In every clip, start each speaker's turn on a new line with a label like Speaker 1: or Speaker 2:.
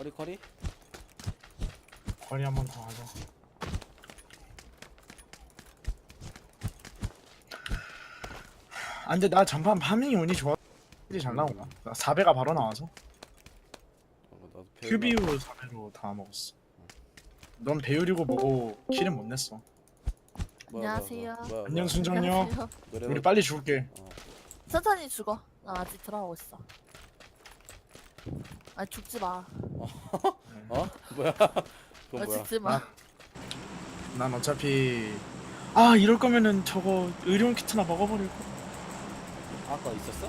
Speaker 1: 거리 거리
Speaker 2: 거리 한번 더 하자. 아 근데 나 전판 파밍이 운이 좋아. 잘 나온다. 나 4배가 바로 나와서
Speaker 1: 어, 나도
Speaker 2: 큐비우 4배로 다 먹었어. 넌 배율이고 뭐고 킬은 못 냈어.
Speaker 1: 뭐야,
Speaker 3: 안녕하세요.
Speaker 1: 뭐야, 뭐야,
Speaker 2: 안녕.
Speaker 3: 안녕하세요.
Speaker 1: 노래
Speaker 2: 우리 빨리 죽을게.
Speaker 1: 어.
Speaker 3: 천천히 죽어. 나 아직 들어가고 있어. 아 죽지 마.
Speaker 1: 어? 뭐야?
Speaker 3: 아,
Speaker 1: 그건 뭐야?
Speaker 3: 죽지 마.
Speaker 2: 난 어차피 아 이럴 거면은 저거 의료용 키트나 먹어버릴 거.
Speaker 1: 아까 있었어?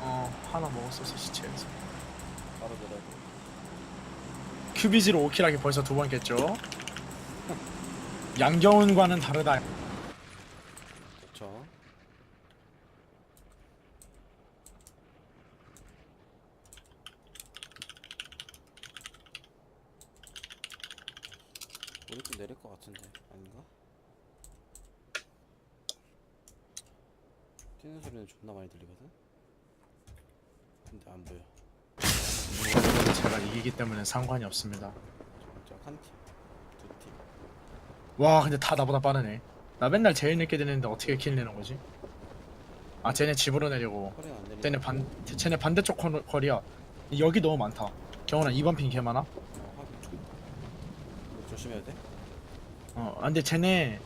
Speaker 2: 어 하나 먹었었어 시체에서.
Speaker 1: 바로 내려.
Speaker 2: 큐비지로 5킬하기 벌써 두 번 깼죠. 양겨운과는 다르다.
Speaker 1: 그쵸. 우리 좀 내릴 것 같은데 아닌가? 뛰는 소리는 존나 많이 들리거든. 근데 안 보여.
Speaker 2: 제가 이기기 때문에 상관이 없습니다.
Speaker 1: 저한 팀, 두 팀.
Speaker 2: 와 근데 다 나보다 빠르네. 나 맨날 제일 늦게 되는데 어떻게 킬 내는 거지? 아 쟤네 집으로 내리고
Speaker 1: 허리가 안 내리네.
Speaker 2: 쟤네 반 쟤네 반대쪽 거, 거리야. 여기 너무 많다. 경훈아 2번 핑 개 많아?
Speaker 1: 어. 이거 조심해야 돼.
Speaker 2: 어 아, 근데 쟤네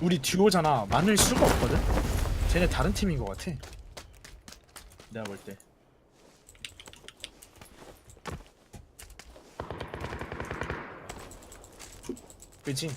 Speaker 2: 우리 듀오잖아. 많을 수가 없거든. 쟤네 다른 팀인 것 같아. 내가 볼 때. 그지?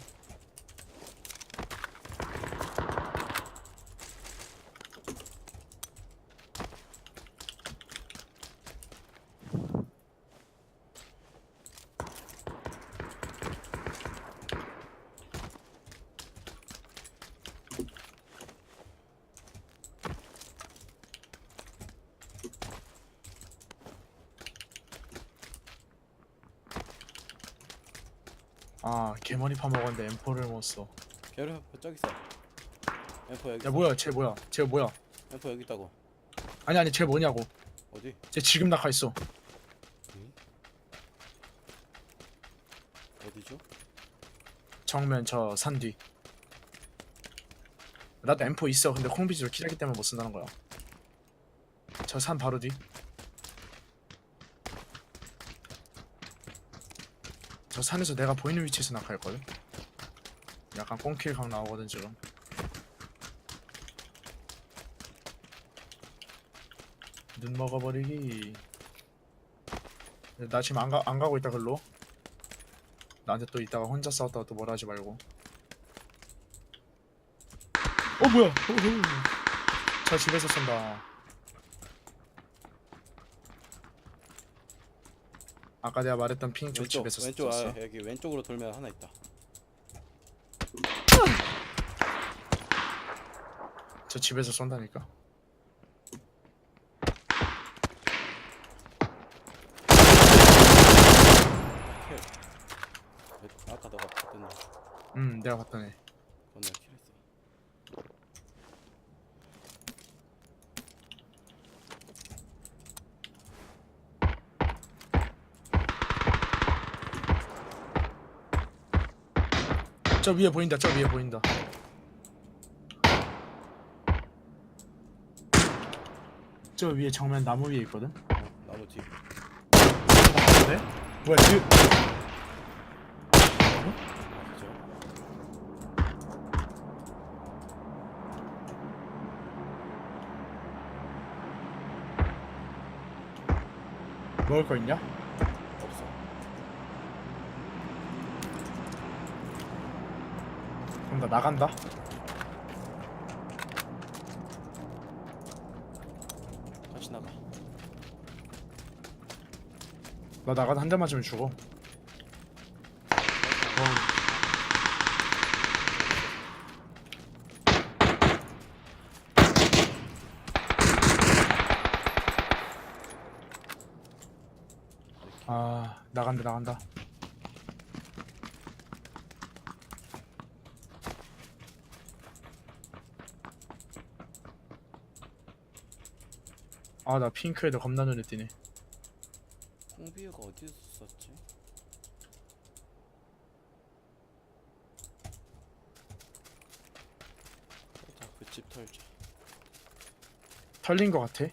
Speaker 2: 아 개머리 파먹었는데 M4를 못 써.
Speaker 1: 별이 저기 있어. 엠포 여기.
Speaker 2: 야
Speaker 1: 있어.
Speaker 2: 뭐야 쟤 뭐야 쟤 뭐야
Speaker 1: 엠포 여기 있다고.
Speaker 2: 아니 아니 쟤 뭐냐고
Speaker 1: 어디?
Speaker 2: 쟤 지금 낙하 있어
Speaker 1: 어디죠?
Speaker 2: 정면 저 산 뒤 나도 M4 있어 근데 콩비지로 킬하기 때문에 못 쓴다는 거야 저 산 바로 뒤 저 산에서 내가 보이는 위치에서 낙하할걸? 약간 꽁킬 각 나오거든 지금. 눈 먹어버리기. 나 지금 안, 가, 안 가고 있다 글로. 나한테 또 이따가 혼자 싸웠다가 또 뭐라 하지 말고. 어 뭐야. 어허. 저 집에서 쏜다 아까 내가 말했던 핑저
Speaker 1: 왼쪽
Speaker 2: 집에서
Speaker 1: 왼쪽 아 여기 왼쪽으로 돌면 하나 있다.
Speaker 2: 저 집에서 쏜다니까.
Speaker 1: 아까 너가 봤던
Speaker 2: 음 내가 봤던 애 저 위에 보인다 저 위에 보인다 저 위에 정면 나무 위에 있거든
Speaker 1: 어, 나무 뒤.
Speaker 2: 네? 뭐야 뒤
Speaker 1: 아, 그죠?
Speaker 2: 먹을 거 있냐?
Speaker 1: 없어.
Speaker 2: 그럼 나 나간다
Speaker 1: 같이 나가.
Speaker 2: 나 나가다 한 대 맞으면 죽어 어. 아 나간다 나간다 아 나 핑크에도 겁나 눈에 띄네
Speaker 1: 콩비유가 어디서 썼지? 다그집 털자.
Speaker 2: 털린 거 같아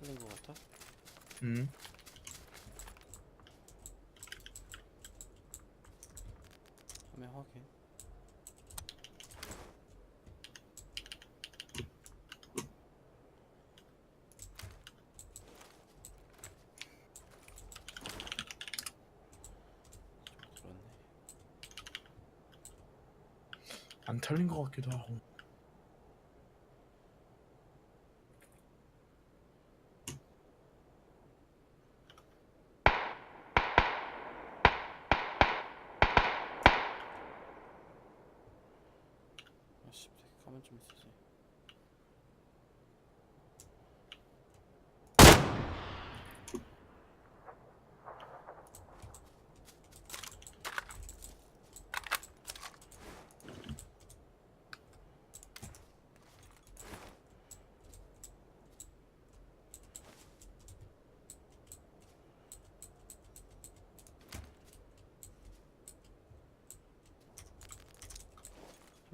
Speaker 1: 틀린 거 같아?
Speaker 2: 음
Speaker 1: 화면 확인. 들었네.
Speaker 2: 안 털린 거 같기도 하고
Speaker 1: 아씨, 가만 좀 있으지.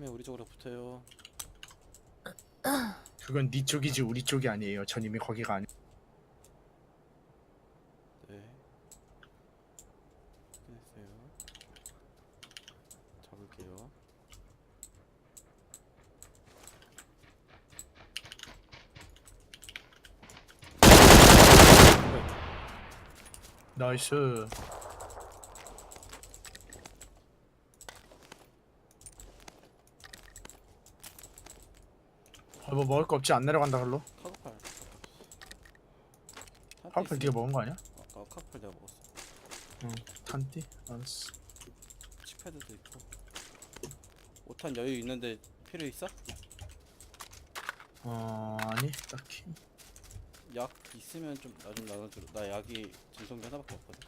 Speaker 1: 화면 우리 쪽으로 붙어요.
Speaker 2: 그건 네 쪽이지 우리 쪽이 아니에요 전 이미 거기가 아니
Speaker 1: 네. 끝냈어요. 잡을게요.
Speaker 2: 나이스 뭐 먹을 거 없지 안 내려간다 걸로
Speaker 1: 카고팔.
Speaker 2: 파플 네가 먹은 거 아니야?
Speaker 1: 아까 카고팔 내가 먹었어.
Speaker 2: 응 탄띠? 알았어
Speaker 1: 칙패드도 있고. 5탄 여유 있는데 필요 있어?
Speaker 2: 어 아니 딱히
Speaker 1: 약 있으면 좀 나 좀 나눠줘. 나 약이 진통제 하나밖에 없거든.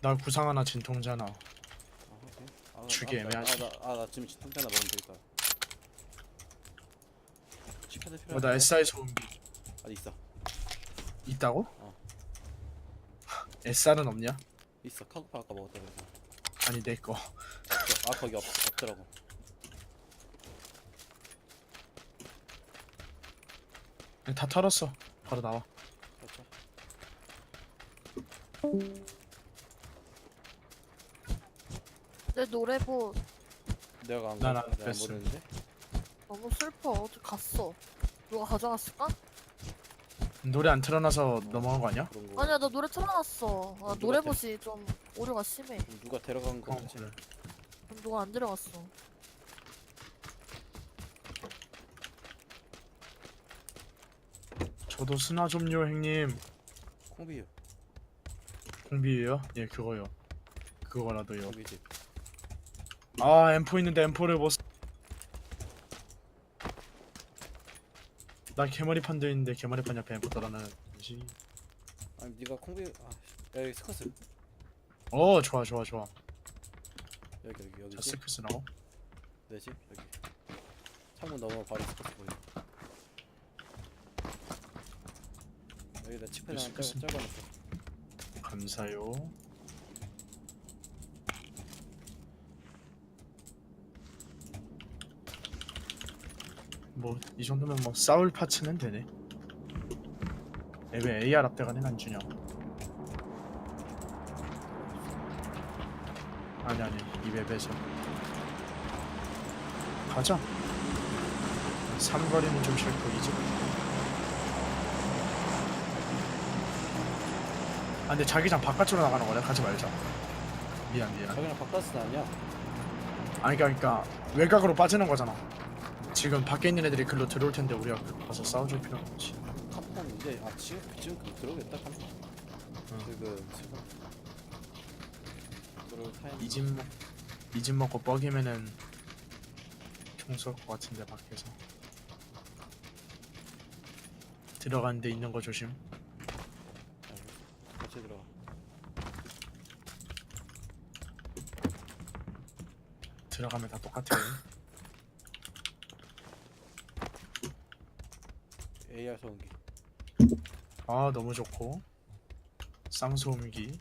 Speaker 2: 나 구상 하나 진통제 하나
Speaker 1: 아, 오케이. 아,
Speaker 2: 주기
Speaker 1: 아, 나-
Speaker 2: 애매하지.
Speaker 1: 아, 나, 아, 나 지금 진통제 하나 먹으면 되겠다. 칙패드 필요?
Speaker 2: 어, 나 SI 소음기
Speaker 1: 아 있어.
Speaker 2: 있다고?
Speaker 1: 어.
Speaker 2: SR은 없냐?
Speaker 1: 있어. 카고팔 아까 먹었다 그래서.
Speaker 2: 아니 내거
Speaker 1: 없어. 아 거기 없, 없더라고.
Speaker 2: 다 털었어 바로 나와
Speaker 1: 그렇죠.
Speaker 3: 내 노래보
Speaker 1: 내가 안
Speaker 2: 난
Speaker 1: 가.
Speaker 2: 안
Speaker 1: 내가
Speaker 2: 뺐어.
Speaker 1: 모르는데.
Speaker 3: 너무 슬퍼. 어디 갔어? 누가 가져갔을까?
Speaker 2: 노래 안 틀어놔서 넘어간 거 아니야?
Speaker 1: 그런 거.
Speaker 3: 아니야 나 노래 틀어놨어. 아,
Speaker 1: 누가
Speaker 3: 노래봇이 좀 오류가 심해.
Speaker 1: 누가 데려간 거
Speaker 2: 어
Speaker 1: 같지?
Speaker 2: 그래
Speaker 3: 그럼 누가 안 데려갔어.
Speaker 2: 저도 스나 좀요 형님
Speaker 1: 콩비유.
Speaker 2: 공비예요? 예 그거요 그거라도요
Speaker 1: 콩비집.
Speaker 2: 아 M4 있는데 M4를 못. 나 개머리판 돼 있는데 개머리판 옆에 M4 따라는 지.
Speaker 1: 아니 네가 콩비유. 아, 씨. 야, 여기 스커스.
Speaker 2: 어 좋아 좋아 좋아.
Speaker 1: 여기 여기
Speaker 2: 자
Speaker 1: 여기지.
Speaker 2: 스크스라고.
Speaker 1: 내집 여기. 창문 넘어 바로 스커스 보여. 여기다 칩패드 하나
Speaker 2: 스커스.
Speaker 1: 짧- 짧아놨어.
Speaker 2: 감사요. 뭐 이 정도면 뭐 싸울 파츠는 되네. 왜 AR 앞대가는 안 주냐? 아니 아니 이 맵에서 가자. 삼거리는 좀 싫고 이제. 아 근데 자기장 바깥으로 나가는 거네. 가지 말자. 미안 미안.
Speaker 1: 저기는 바카스 아니야?
Speaker 2: 아니 그러니까 외곽으로 빠지는 거잖아. 지금 밖에 있는 애들이 글로 들어올 텐데 우리가 가서 싸워줄 필요는 없지.
Speaker 1: 카폰 이제 아 지금 지금 그 들어오겠다.
Speaker 2: 응.
Speaker 1: 지금 지금. 들어올 타임.
Speaker 2: 이 집 먹, 이집 먹고 뻐기면은 총쏠 것 같은데 밖에서. 들어간 데 있는 거 조심.
Speaker 1: 알겠어. 같이 들어가.
Speaker 2: 들어가면 다 똑같아.
Speaker 1: AR 소음기.
Speaker 2: 아 너무 좋고. 쌍소음기.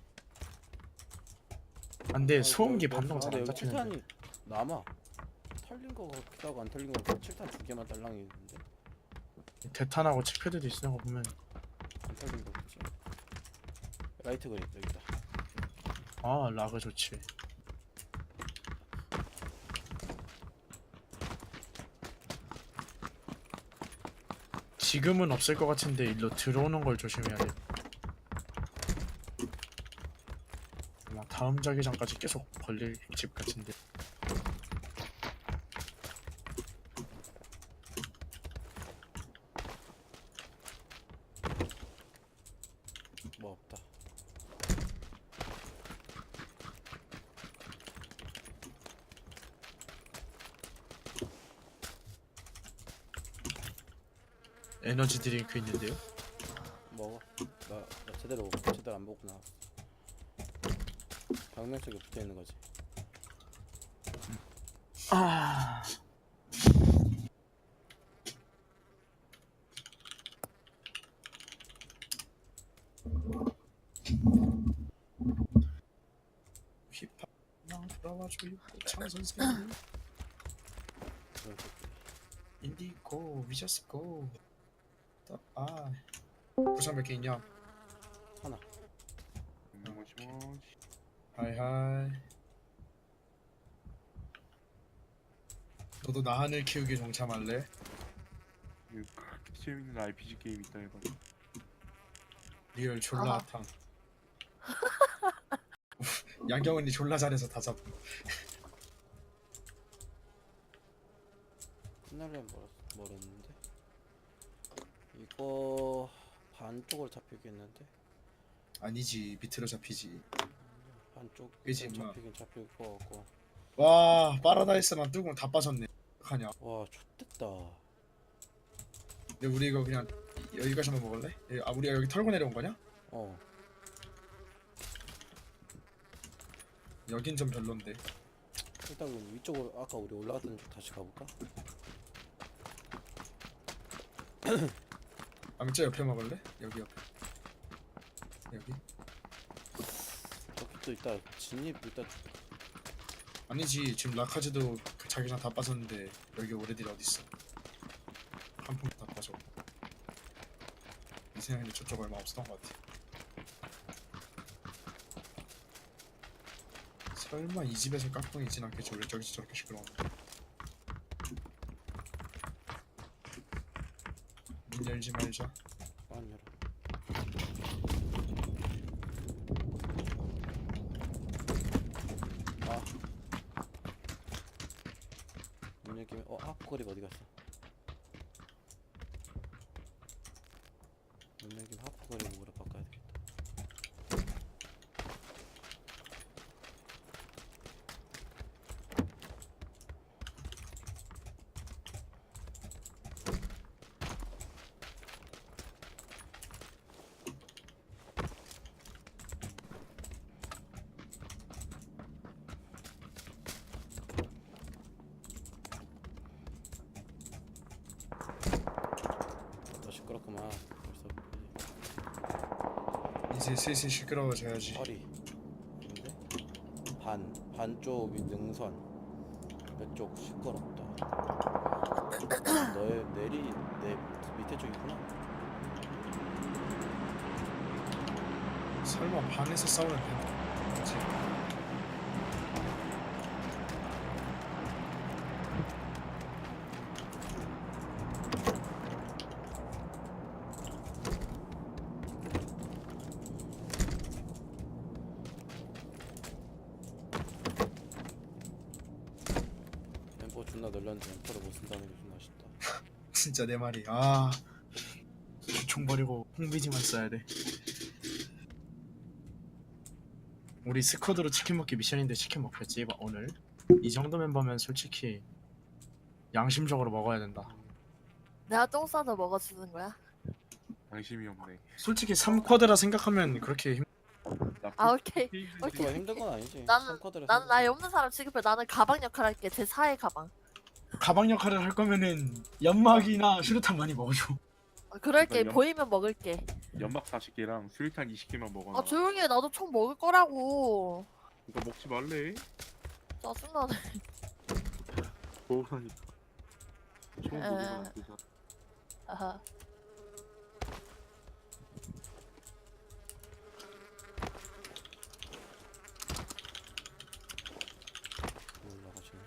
Speaker 2: 안돼
Speaker 1: 아,
Speaker 2: 소음기
Speaker 1: 너-
Speaker 2: 반동
Speaker 1: 너- 아,
Speaker 2: 잘안 잡히는데.
Speaker 1: 칠탄이 남아. 털린 거 같기도 하고 안 털린 거 같고 칠탄 두 개만 딸랑이 있는데?
Speaker 2: 대탄하고 칠패드도 있는 거 보면
Speaker 1: 안 털린 거 같지. 라이트 그립 여기 있다.
Speaker 2: 아 라그 좋지 지금은 없을 것 같은데 일로 들어오는 걸 조심해야 돼 다음 자기장까지 계속 걸릴 집 같은데
Speaker 1: 뭐 없다
Speaker 2: 에너지 드링크 있는데요?
Speaker 1: 먹어. 나, 나 제대로 제대로 안 먹고 나왔어 벽면 쪽에 붙어 있는 거지.
Speaker 2: 아. 힙합. 나 돌아와줘 창 선생님.
Speaker 1: 그런 것들
Speaker 2: 인디고 위저스고 아. 부산 몇개 있냐?
Speaker 1: 하나.
Speaker 4: 모시모시
Speaker 2: 하이하이. 너도 나하늘 키우기 동참할래?
Speaker 4: 이거 그렇게 재밌는 RPG 게임 있다 이거.
Speaker 2: 리얼 졸라
Speaker 3: 아하.
Speaker 2: 핫함. 양경은이 졸라 잘해서 다 잡.
Speaker 1: 끝날려면 멀었, 멀었는데 이거 반쪽으로 잡히겠는데
Speaker 2: 아니지 밑으로 잡히지.
Speaker 1: 반쪽
Speaker 2: 그치, 임마.
Speaker 1: 잡히긴 잡힐 거 같고
Speaker 2: 와 파라다이스만 뚜껑 다 빠졌네. 하냐?
Speaker 1: 와 좋댔다
Speaker 2: 근데 우리 이거 그냥 여기까지만 먹을래? 예, 아 우리가 여기 털고 내려온 거냐?
Speaker 1: 어
Speaker 2: 여긴 좀 별론데.
Speaker 1: 일단 그럼 위쪽으로 아까 우리 올라갔던 쪽 다시 가볼까?
Speaker 2: 아 진짜 옆에 먹을래? 여기 옆에. 여기?
Speaker 1: 저기 또 있다 진입 일단
Speaker 2: 아니지 지금 라카즈도 그 자기장 다 빠졌는데 여기 오레딜 어딨어? 한풍 다 빠져. 이 생각에 저쪽 얼마 없었던 것 같아. 설마 이 집에서 깍꿍이 있진 않겠지 원래 저기서 저렇게 시끄러운데 열지 말자
Speaker 1: 안 열어 아. 문 열기면 어 하프거리가 어디 갔어? 문 열기면 하프거리 뭐로 바꿔야 되겠다 너 시끄럽구만
Speaker 2: 슬슬 시끄러워져야지.
Speaker 1: 허리. 근데? 반 반쪽 위 능선. 몇쪽 시끄럽다. 너의 내리 내 밑에 쪽이구나.
Speaker 2: 설마 반에서 싸우는 편 그치?
Speaker 1: 엠포 존나 널렸는데 엠포를 못 쓴다는 게 존나 아쉽다
Speaker 2: 진짜 내 말이 아. 총 버리고 홍비지만 써야 돼. 우리 스쿼드로 치킨 먹기 미션인데 치킨 먹혔지 마- 오늘. 이 정도 멤버면 솔직히 양심적으로 먹어야 된다.
Speaker 3: 내가 똥 싸도 먹어주는 거야?
Speaker 4: 양심이 없네
Speaker 2: 솔직히 3쿼드라 생각하면 그렇게 힘...
Speaker 4: 나
Speaker 3: 아 오케이 오케이.
Speaker 1: 힘든 건 아니지
Speaker 3: 나는- 나는 나이 없는 사람 취급해 나는 가방 역할 할게 제 4의 가방
Speaker 2: 가방 역할을 할 거면은 연막이나 수류탄 많이 먹어줘.
Speaker 3: 그럴게
Speaker 4: 그러니까
Speaker 3: 보이면 먹을게
Speaker 4: 연막 40개랑 수류탄 20개만 먹어놔.
Speaker 3: 아 조용히 해 나도 총 먹을 거라고
Speaker 4: 이거 먹지 말래.
Speaker 3: 짜증나네
Speaker 4: 먹으라니까. 총
Speaker 3: 에.
Speaker 4: 먹으면 안 되잖아.
Speaker 3: 아하
Speaker 1: 올라가시네.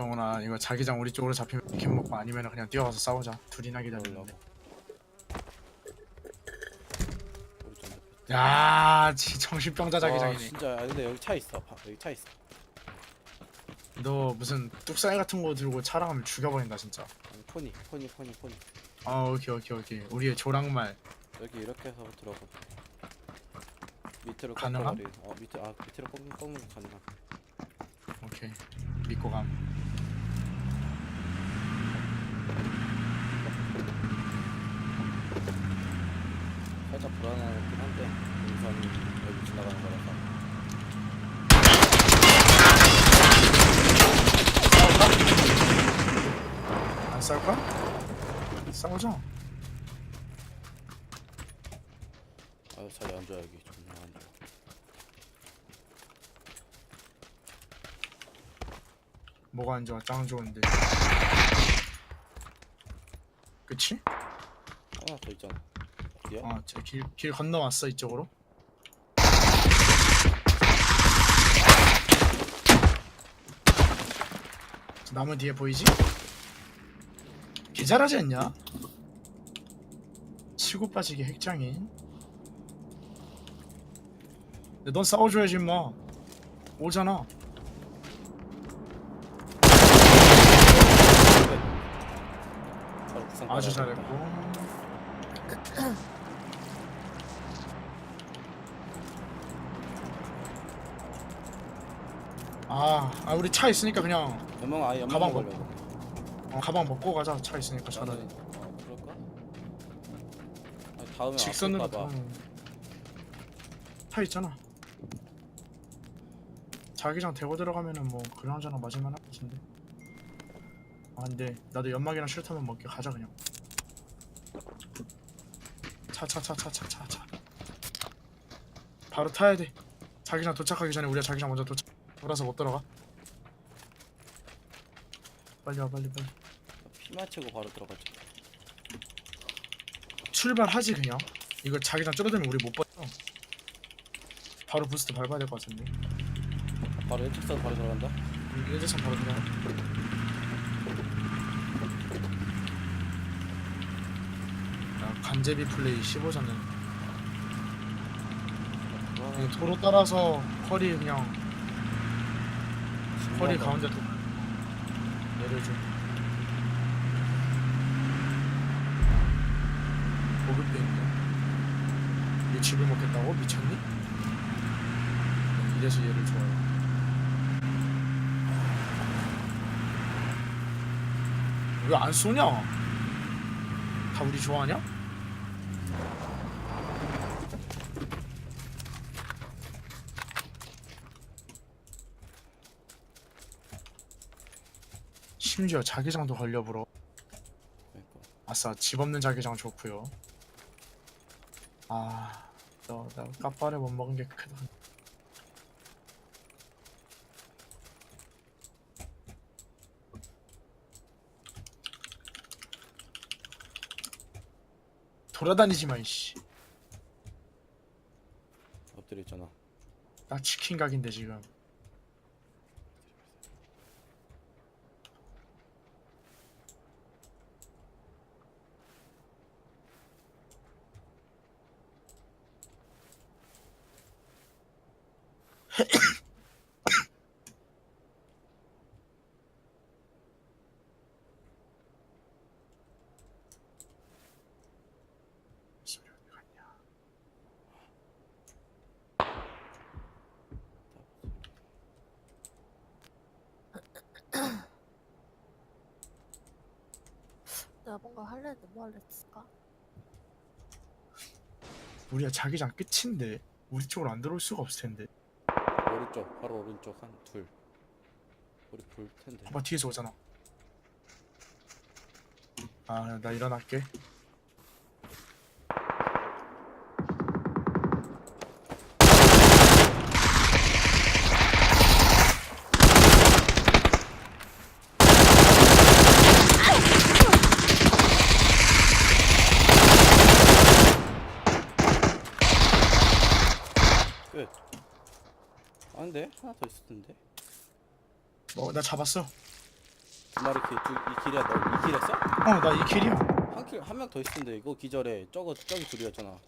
Speaker 2: 경훈아 이거 자기장 우리 쪽으로 잡히면 킴 먹고 아니면 그냥 뛰어가서 싸우자 둘이나
Speaker 1: 좀 옆에.
Speaker 2: 야 지- 정신병자
Speaker 1: 아,
Speaker 2: 자기장이네
Speaker 1: 진짜 아, 근데 여기 차 있어. 봐, 여기 차 있어.
Speaker 2: 너 무슨 뚝사이 같은 거 들고 차랑하면 죽여버린다 진짜
Speaker 1: 아니, 포니, 포니, 포니, 포니.
Speaker 2: 아 오케이 오케이 오케이 우리의 조랑말
Speaker 1: 여기 이렇게 해서 들어가. 밑으로
Speaker 2: 가능함?
Speaker 1: 꺾어버리. 어 밑에 아 밑으로 꺾는 꺾는 게 가능함.
Speaker 2: 오케이 믿고 감
Speaker 1: 살짝 불안하긴 한데 우선이 여기 지나가는 거라서.
Speaker 2: 안 싸울까? 싸우자
Speaker 1: 아 자리 안 좋아 여기 존나 안 좋아.
Speaker 2: 뭐가 안 좋아 짱 좋은데 그치?
Speaker 1: 하나 더 있잖아. 어디야?
Speaker 2: 어저길 길 건너왔어 이쪽으로 저 나무 뒤에 보이지? 개 잘하지 않냐? 치고 빠지기 핵장인 근데 넌 싸워줘야지 임마 오잖아
Speaker 1: 바로 부산
Speaker 2: 아주
Speaker 1: 되겠다.
Speaker 2: 잘했고 아, 아 우리 차 있으니까 그냥
Speaker 1: 연막 아예 연막
Speaker 2: 가방
Speaker 1: 걸려.
Speaker 2: 어, 가방 먹고 가자 차 있으니까 차라리
Speaker 1: 어, 그럴까? 아니, 다음에
Speaker 2: 직선으로
Speaker 1: 아플까 봐.
Speaker 2: 가면 차 있잖아 자기장 대고 들어가면은 뭐 그러저나 맞을만 할 것 같은데 아 근데 나도 연막이랑 쉴터만 먹게 가자 그냥 차차차차차차 차. 바로 타야 돼. 자기장 도착하기 전에 우리가 자기장 먼저 도착 돌아서 못 들어가. 빨리 와 빨리 빨리.
Speaker 1: 피만 치고 바로 들어가자.
Speaker 2: 출발하지 그냥. 이거 자기장 줄어들면 우리 못 버텨. 바로 부스트 밟아야 될 것 같은데.
Speaker 1: 바로 일직선 바로 들어간다.
Speaker 2: 일제선 바로 들어가. 야 간제비 플레이 15자는
Speaker 1: 와,
Speaker 2: 도로 따라서 허리 그냥
Speaker 1: 신기하다.
Speaker 2: 가운데 또 내려줘 보급돼 있네 얘 집을 먹겠다고? 미쳤니? 이래서 얘를 좋아해 왜 안 쏘냐? 다 우리 좋아하냐? 심지어 자기장도 걸려불어
Speaker 1: 그러니까.
Speaker 2: 아싸 집 없는 자기장 좋고요 아너 나 까빠를 못 먹은 게 크다 돌아다니지 마 이씨
Speaker 1: 엎드려 있잖아.
Speaker 2: 나 치킨 각인데 지금
Speaker 3: 뭐 할래 했을까?
Speaker 2: 우리가 자기장 끝인데 우리 쪽으로 안 들어올 수가 없을 텐데
Speaker 1: 오른쪽 바로 오른쪽 한 둘. 우리 볼 텐데.
Speaker 2: 봐봐 뒤에서 오잖아 아 나 일어날게
Speaker 1: 하나 더 있을 텐데.
Speaker 2: 어 나 잡았어
Speaker 1: 두 마리 길, 두, 이 길이야 너이 길했어?
Speaker 2: 어 나 이 길이야
Speaker 1: 한길한명 더 있을 텐데 이거 기절에 저거 저기 둘이었잖아.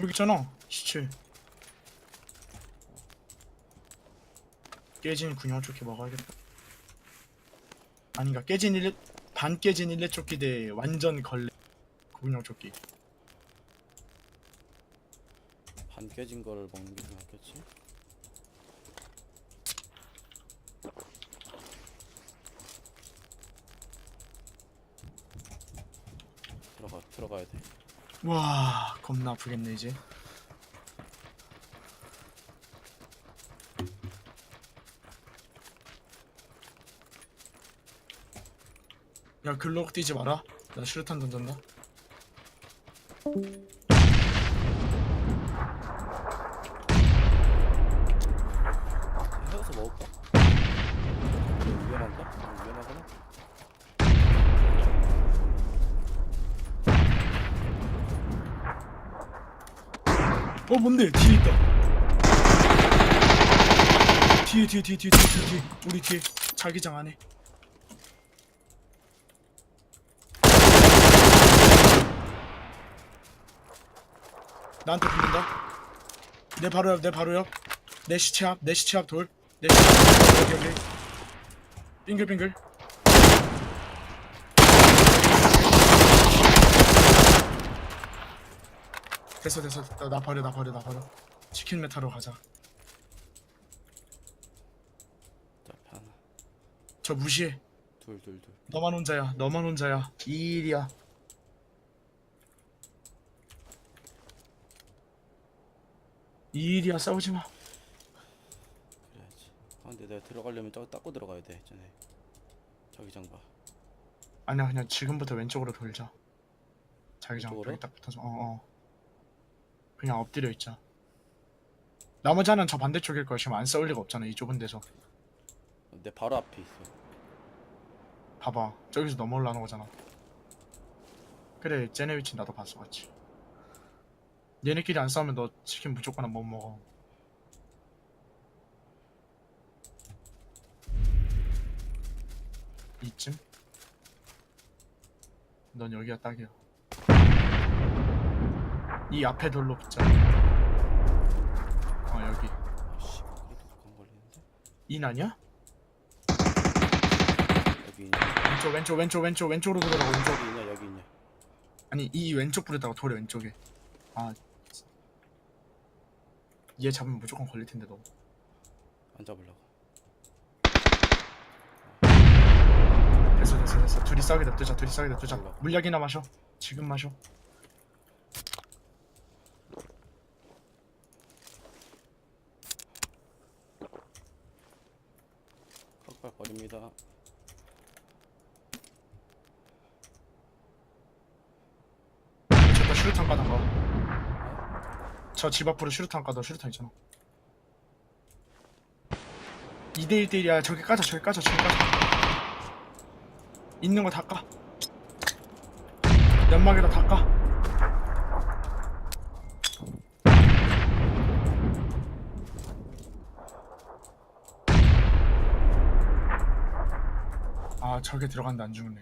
Speaker 2: 여기 있잖아 시체 깨진 군용 조끼 먹어야겠다 아닌가 깨진 일레 반 깨진 일레 조끼 대 완전 걸레 군용 조끼
Speaker 1: 반 깨진 거를 먹는 게 낫겠지? 들어가 들어가야 돼.
Speaker 2: 와 겁나 아프겠네 이제 야 글록 뛰지 마라 나 슈루탄 던졌나
Speaker 1: 해서 먹을까? 이거 위험한가? 어, 위험하구나.
Speaker 2: 어 뭔데? 뒤에 있다. 뒤에 뒤에 뒤에 뒤에 뒤에 뒤에, 우리 뒤에 자기장 안에. 나한테 불린다. 내 바로 옆 내 바로 옆 내 시체 앞 내 시체 앞 돌. 내 시체 앞 여기 여기. 빙글빙글 됐어 됐어. 나, 나 버려 나 버려 나 버려. 치킨 메타로 가자.
Speaker 1: 자, 하나,
Speaker 2: 저 무시해.
Speaker 1: 둘, 둘, 둘.
Speaker 2: 너만 혼자야 너만 혼자야. 이 일이야. 이 일이야 싸우지 마.
Speaker 1: 그래야지. 아, 근데 내가 들어가려면 저거 닦고 들어가야 돼. 전에 자기장 봐.
Speaker 2: 아니야 그냥 지금부터 왼쪽으로 돌자. 자기장
Speaker 1: 왼쪽으로?
Speaker 2: 벽에 딱 붙어서. 어어 그냥 엎드려 있자 나머지 하나는 저 반대쪽일 거야 지금 안 싸울 리가 없잖아 이 좁은 데서.
Speaker 1: 내 바로 앞에 있어.
Speaker 2: 봐봐. 저기서 넘어 올라오는 거잖아. 그래 쟤네 위치 나도 봤어 같이 얘네끼리 안 싸우면 너 치킨 무조건 못 먹어. 이쯤? 넌 여기가 딱이야 이 앞에 돌로 붙자 어 여기
Speaker 1: 아씨, 두칸 걸리는데?
Speaker 2: 인 아니야?
Speaker 1: 여기 있냐?
Speaker 2: 왼쪽 왼쪽 왼쪽 왼쪽 왼쪽으로 돌아가 왼쪽
Speaker 1: 여기 있냐? 여기 있냐?
Speaker 2: 아니 이 왼쪽 부르다가 돌에 왼쪽에 아 얘 잡으면 무조건 걸릴 텐데 너
Speaker 1: 안 잡으려고.
Speaker 2: 됐어 됐어 됐어 둘이 싸우게 냅두자 둘이 싸우게 냅두자. 물약이나 마셔 지금 마셔
Speaker 1: 깍깍거립니다.
Speaker 2: 저거 슈루탄 까던가 저 집 앞으로 슈루탄 까너 슈루탄 있잖아. 2대1 대1이야. 저기 까자 저기 까자 저기 까자. 있는 거 다까. 연막에다 다까. 아 저게 들어간다 안 죽네.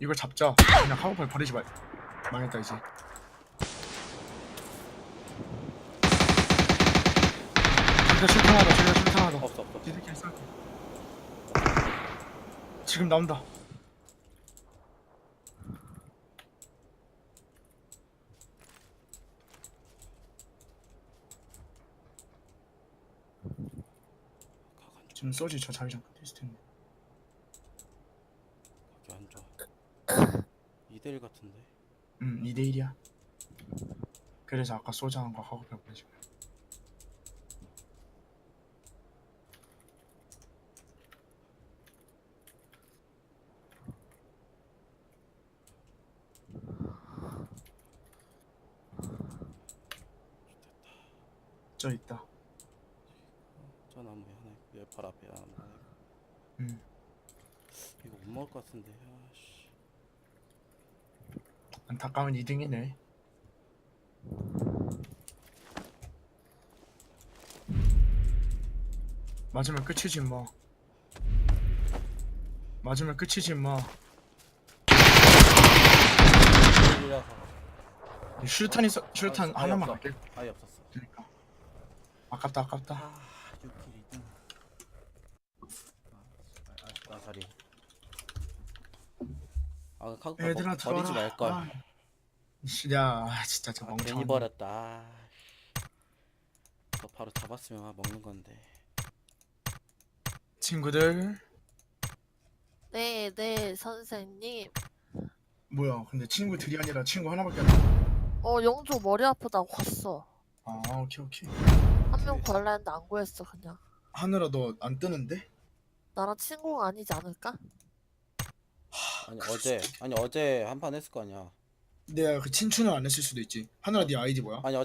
Speaker 2: 이걸 잡자. 그냥 카고팔 버리지 말 망했다 이제 저기다 실탄 하나 저기다 실탄 하나
Speaker 1: 없어 없어.
Speaker 2: 니들끼리 싸게 지금 나온다 지금 쏘지 저 끝에 있을 텐데
Speaker 1: 안 좋아. 2대1 같은데.
Speaker 2: 응 2대1이야 그래서 아까 쏘자는 거 하고 벽 버리지 저 있다.
Speaker 1: 저 나무에 하나 있고 얘 바로 앞에 나무 하나 있고
Speaker 2: 음.
Speaker 1: 이거 못 먹을 것 같은데 아씨
Speaker 2: 안타까운 2등이네. 맞으면 끝이지 뭐. 맞으면 끝이지 뭐.
Speaker 1: 이라서
Speaker 2: 이 슈탄
Speaker 1: 아,
Speaker 2: 하나만
Speaker 1: 없어.
Speaker 2: 갈게.
Speaker 1: 아예 없었어.
Speaker 2: 아깝다 아깝다.
Speaker 1: 아 6킬 2등 아, 자리 아 카구파
Speaker 2: 얘들아
Speaker 1: 먹, 버리지
Speaker 2: 들어와라.
Speaker 1: 말걸
Speaker 2: 아, 씨, 야 진짜 저
Speaker 1: 아,
Speaker 2: 멍청.
Speaker 1: 괜히 버렸다 아. 너 바로 잡았으면 아, 먹는 건데
Speaker 2: 친구들
Speaker 3: 네, 네, 선생님.
Speaker 2: 뭐야? 근데 친구들이 아니라 친구 하나밖에 안 돼.
Speaker 3: 어, 영조 머리 아프다고 갔어.
Speaker 2: 아 오케이 오케이.
Speaker 3: 한명 구할라 했는데 안 구했어, 그냥.
Speaker 2: 하늘아 너 안 뜨는데?
Speaker 3: 나랑 친구가 아니지 않을까?
Speaker 1: 아니 어제 아니 어제 한 판 했을 거 아니야
Speaker 2: 내가 그 친추는 안 했을 수도 있지. 하늘아 네 아이디 뭐야?
Speaker 1: 아니 어,